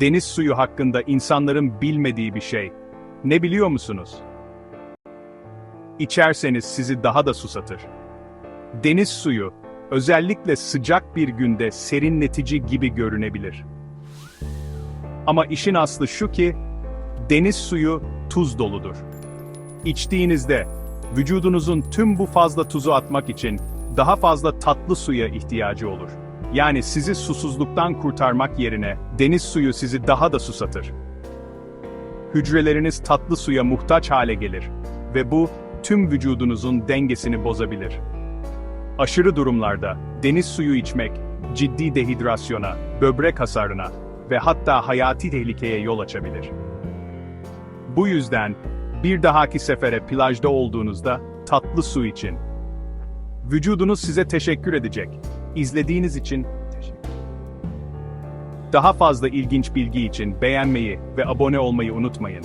Deniz suyu hakkında insanların bilmediği bir şey. Ne biliyor musunuz? İçerseniz sizi daha da susatır. Deniz suyu, özellikle sıcak bir günde serinletici gibi görünebilir. Ama işin aslı şu ki, deniz suyu tuz doludur. İçtiğinizde, vücudunuzun tüm bu fazla tuzu atmak için daha fazla tatlı suya ihtiyacı olur. Yani sizi susuzluktan kurtarmak yerine deniz suyu sizi daha da susatır. Hücreleriniz tatlı suya muhtaç hale gelir ve bu tüm vücudunuzun dengesini bozabilir. Aşırı durumlarda deniz suyu içmek ciddi dehidrasyona, böbrek hasarına ve hatta hayati tehlikeye yol açabilir. Bu yüzden bir dahaki sefere plajda olduğunuzda tatlı su için. Vücudunuz size teşekkür edecek. İzlediğiniz için Daha fazla ilginç bilgi için beğenmeyi ve abone olmayı unutmayın.